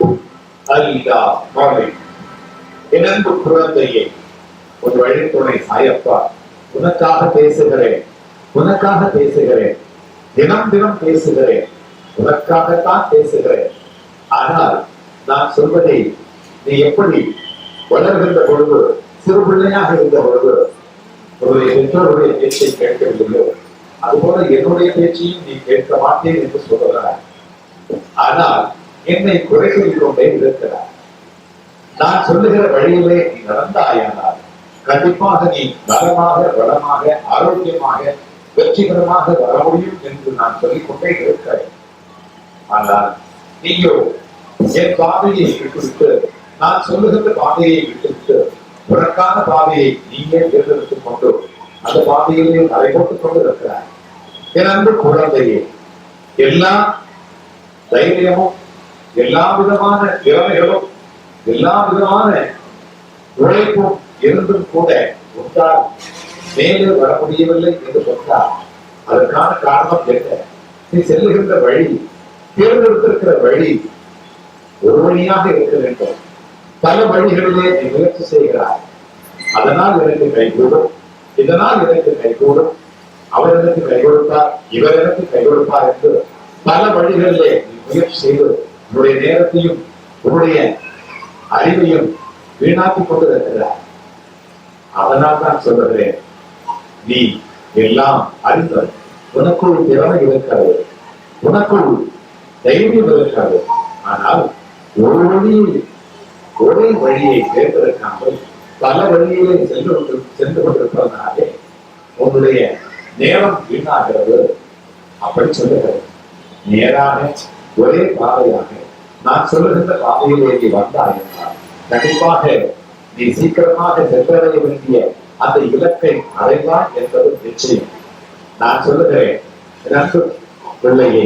அல்லா மாலை என் அன்பு குழந்தையே ஒரு வழித்துணை சாயப்பா உனக்காக பேசுகிறேன் உனக்காக பேசுகிறேன் தினம் தினம் பேசுகிறேன் உனக்காகத்தான் பேசுகிறேன். ஆனால் நான் சொல்வதை நீ எப்படி வளர்கின்ற பொழுது சிறு பிள்ளையாக இருந்த பொழுது உன்னுடைய பெற்றோருடைய பேச்சை கேட்கவில்லையோ? அதுபோல என்னுடைய பேச்சையும் நீ கேட்க மாட்டேன் என்று சொல்லுகிறாய் ஆனால் என்னை குறை சொல்லிக் கொண்டே இருக்கிறார் நான் சொல்லுகிற வழியிலே நீ நடந்தாயானால் கண்டிப்பாக நீ நலமாக வளமாக ஆரோக்கியமாக வெற்றிகரமாக வர முடியும் என்று நான் சொல்லிக்கொண்டே இருக்கிறேன். ஆனால் நீங்கள் என் பாதையை விட்டுவிட்டு நான் சொல்லுகின்ற பாதையை விட்டுவிட்டு உனக்கான பாதையை நீங்களே தேர்ந்தெடுத்துக் கொண்டு அந்த பாதையிலே நடைபோட்டுக் கொண்டு இருக்கிறார் என் அன்பு குழந்தையே எல்லா தைரியமும் எல்லா விதமான திறமைகளும் எல்லா விதமான உழைப்பும் இருந்தும் கூட ஒன்றால் மேலே வர முடியவில்லை என்று சொன்னால் அதற்கான காரணம் என்ன? நீ செல்லுகின்ற வழி தேர்ந்தெடுத்திருக்கிற வழி ஒரு வழியாக இருக்க வேண்டும். பல வழிகளிலே நீ முயற்சி செய்கிறார் அதனால் எனக்கு கைகூடும் இதனால் எனக்கு கைகூடும் அவர் எனக்கு கை கொடுத்தார் இவர் எனக்கு கை கொடுப்பார் என்று பல வழிகளிலே நீ முயற்சி செய்து உன்னுடைய நேரத்தையும் உன்னுடைய அறிவையும் வீணாக்கி கொண்டு இருக்கிறார் அதனால் தான் சொல்லுகிறேன் நீ எல்லாம் அறிந்தது உனக்குள் திறமை இருக்கிறது உனக்குள் தைரியம் இருக்கிறது. ஆனால் ஒரு வழியில் ஒரே வழியை தேர்ந்தெடுக்காமல் பல வழியிலே சென்று கொண்டு சென்று கொண்டிருப்பதனாலே உன்னுடைய நேரம் வீணாகிறது. அப்படி சொல்லுகிறது நேராக ஒரே பாதையாக நான் சொல்லுகின்ற பாதையிலேயே வந்தாய் என்றால் கண்டிப்பாக நீ சீக்கிரமாக சென்றடைய வேண்டிய அந்த இலக்கை அடைவாய் என்பது நிச்சயம். நான் சொல்லுகிறேன் பிள்ளையே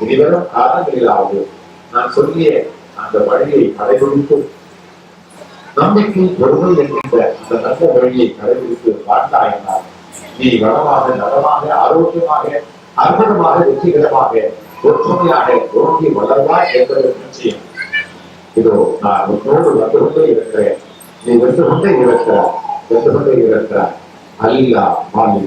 இனிவரும் காலங்களிலாவது நான் சொல்லிய அந்த வழியை கடைபிடித்து நம்பிக்கை பொறுமை என்கின்ற அந்த நல்ல வழியை கடைபிடித்து வாழ்ந்தாயினால் நீ வளமாக நலமாக ஆரோக்கியமாக அற்புதமாக வெற்றிகரமாக ஒற்றுமையாக ஓங்கி வளர்வாய் என்பது நிச்சயம் இதோ நான் உன்னோடு வந்து கொண்டே இருக்கிறேன் நீ வென்று கொண்டே இருக்கிறார் வென்று கொண்டே இருக்கிறார் அல்லா மாலி